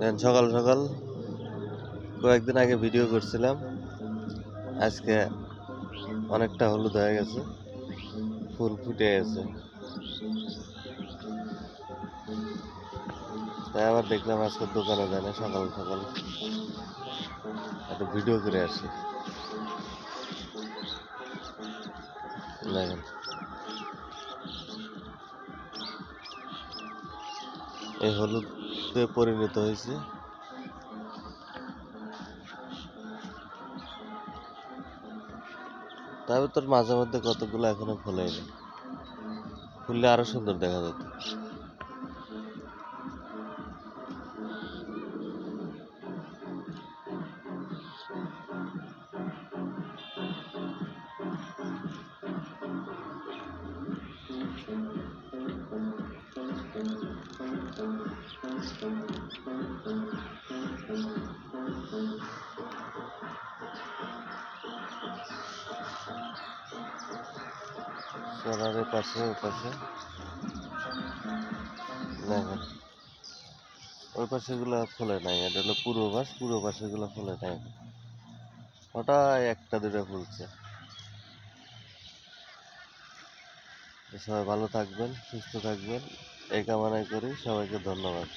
সকাল সকাল কয়েকদিন আগে ভিডিও করছিলাম। আজকে অনেকটা হলুদ হয়ে গেছে, ফুল ফুটে গেছে। তাই আবার দেখলাম আজকে দোকানে যায় না, সকাল সকাল একটা ভিডিও করে আসি। এই হলুদে পরিণত হয়েছে। তার তোর মাঝে মধ্যে কতগুলো এখনও ফোলেনি ফুললে আরও সুন্দর দেখা যেত। সোনারের পাশে, ওই পাশে। দেখেন। ওই পাশে গুলা ফলে নাই। এটা হলো পূর্ব পাশ পূর্ব পাশে গুলা ফলে নাই। ওটা একটা দুটো ফুলছে সবাই ভালো থাকবেন, সুস্থ থাকবেন। এই কামনাই করি। সবাইকে ধন্যবাদ।